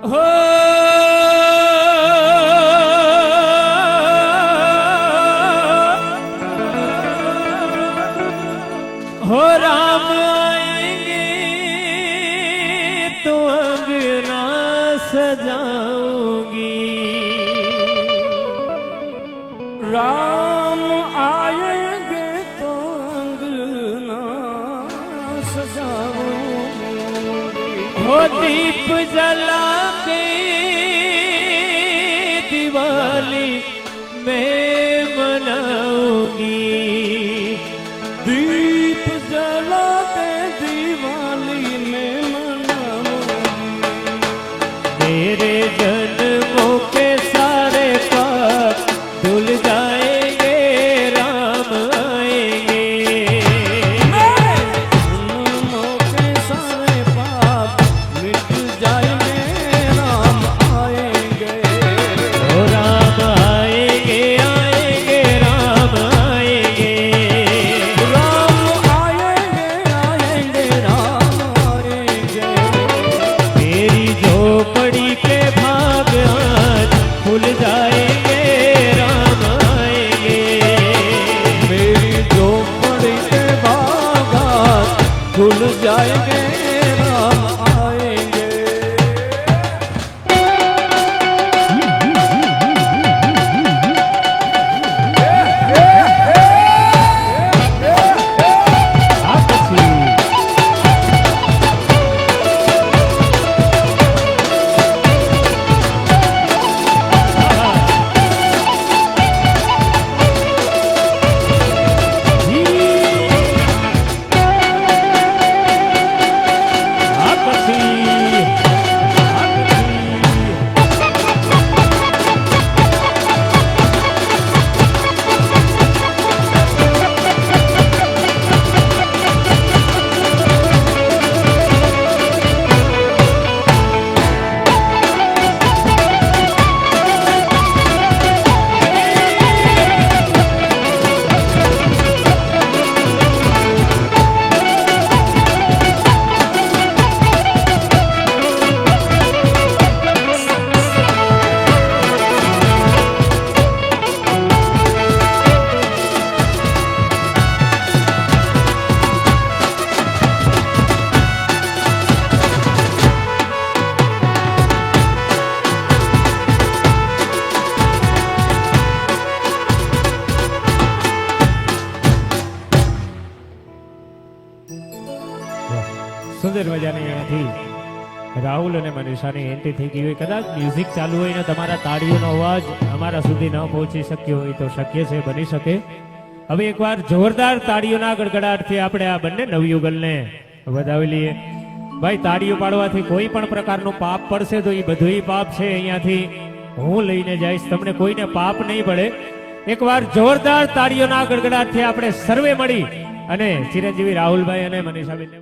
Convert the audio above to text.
હો રામ તો અગરા સજાઉંગી રામ हो दीप जला के ભૂલ જાયગે. સુંદર મજાની અહીંયાથી રાહુલ અને મનીષાની એન્ટ્રી થઈ ગઈ હોય. કદાચ મ્યુઝિક ચાલુ હોય ને તમારા તાળીઓનો અવાજ અમારા સુધી ન પહોંચી શક્યો હોય તો શક્ય છે, બની શકે. હવે એકવાર જોરદાર તાળીઓના ગડગડાટથી આપણે આ બંને નવયુગલને વધાવી લઈએ. ભાઈ, તાળીઓ પાડવાથી કોઈ પણ પ્રકારનું પાપ પડશે તો એ બધું પાપ છે અહીંયાથી. હું લઈને જઈશ, તમને કોઈને પાપ નહીં પડે. એકવાર જોરદાર તાળીઓના ગડગડાટથી આપણે સર્વે મળી. અને ચિરંજીવી રાહુલભાઈ અને મનીષાબેનને